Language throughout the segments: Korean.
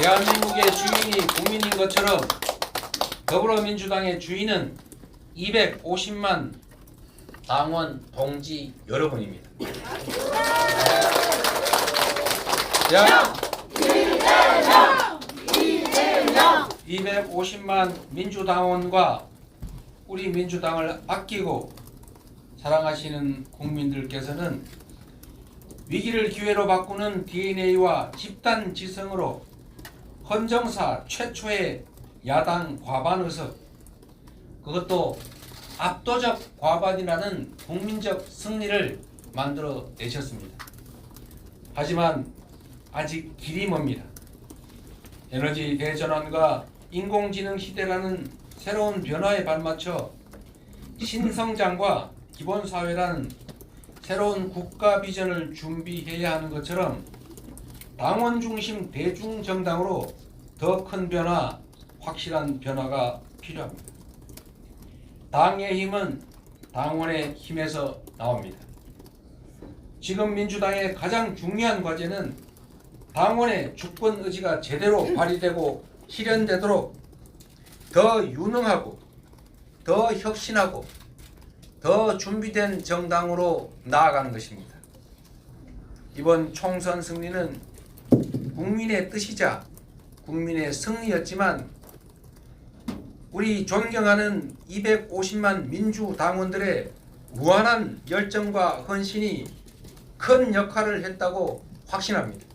대한민국의 주인이 국민인 것처럼 더불어민주당의 주인은 250만 당원 동지 여러분입니다. 대한 250만 민주당원과 우리 민주당을 아끼고 사랑하시는 국민들께서는 위기를 기회로 바꾸는 DNA와 집단 지성으로 헌정사 최초의 야당 과반 의석 그것도 압도적 과반이라는 국민적 승리를 만들어 내셨습니다. 하지만 아직 길이 멉니다. 에너지 대전환과 인공지능 시대라는 새로운 변화에 발맞춰 신성장과 기본사회라는 새로운 국가 비전을 준비해야 하는 것처럼 당원 중심 대중 정당으로 더 큰 변화, 확실한 변화가 필요합니다. 당의 힘은 당원의 힘에서 나옵니다. 지금 민주당의 가장 중요한 과제는 당원의 주권 의지가 제대로 발휘되고 실현되도록 더 유능하고 더 혁신하고 더 준비된 정당으로 나아가는 것입니다. 이번 총선 승리는 국민의 뜻이자 국민의 승리였지만 우리 존경하는 250만 민주당원들의 무한한 열정과 헌신이 큰 역할을 했다고 확신합니다.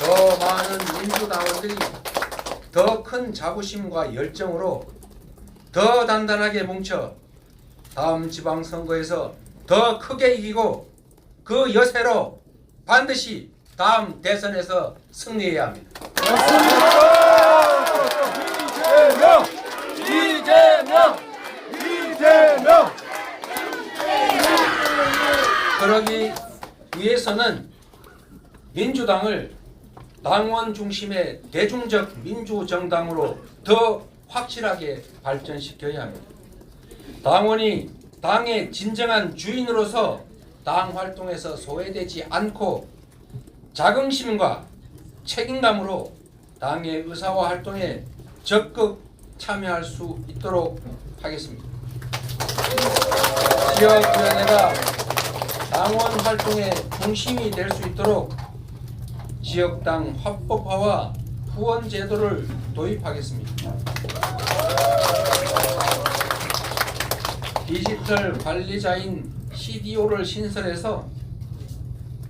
더 많은 민주당원들이 더 큰 자부심과 열정으로 더 단단하게 뭉쳐 다음 지방선거에서 더 크게 이기고 그 여세로 반드시 다음 대선에서 승리해야 합니다. 이재명! 이재명! 그러기 위해서는 민주당을 당원 중심의 대중적 민주정당으로 더 확실하게 발전시켜야 합니다. 당원이 당의 진정한 주인으로서 당 활동에서 소외되지 않고 자긍심과 책임감으로 당의 의사와 활동에 적극 참여할 수 있도록 하겠습니다. 지역위원회가 당원 활동의 중심이 될 수 있도록 지역당 합법화와 후원 제도를 도입하겠습니다. 디지털 관리자인 CDO를 신설해서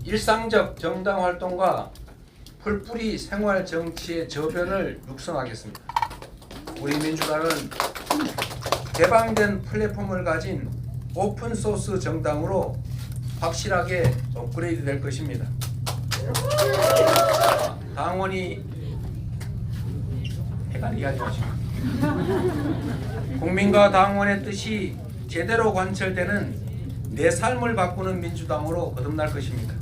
일상적 정당 활동과 풀뿌리 생활 정치의 저변을 육성하겠습니다. 우리 민주당은 개방된 플랫폼을 가진 오픈 소스 정당으로 확실하게 업그레이드 될 것입니다. 당원이 마시고 국민과 당원의 뜻이 제대로 관철되는 내 삶을 바꾸는 민주당으로 거듭날 것입니다.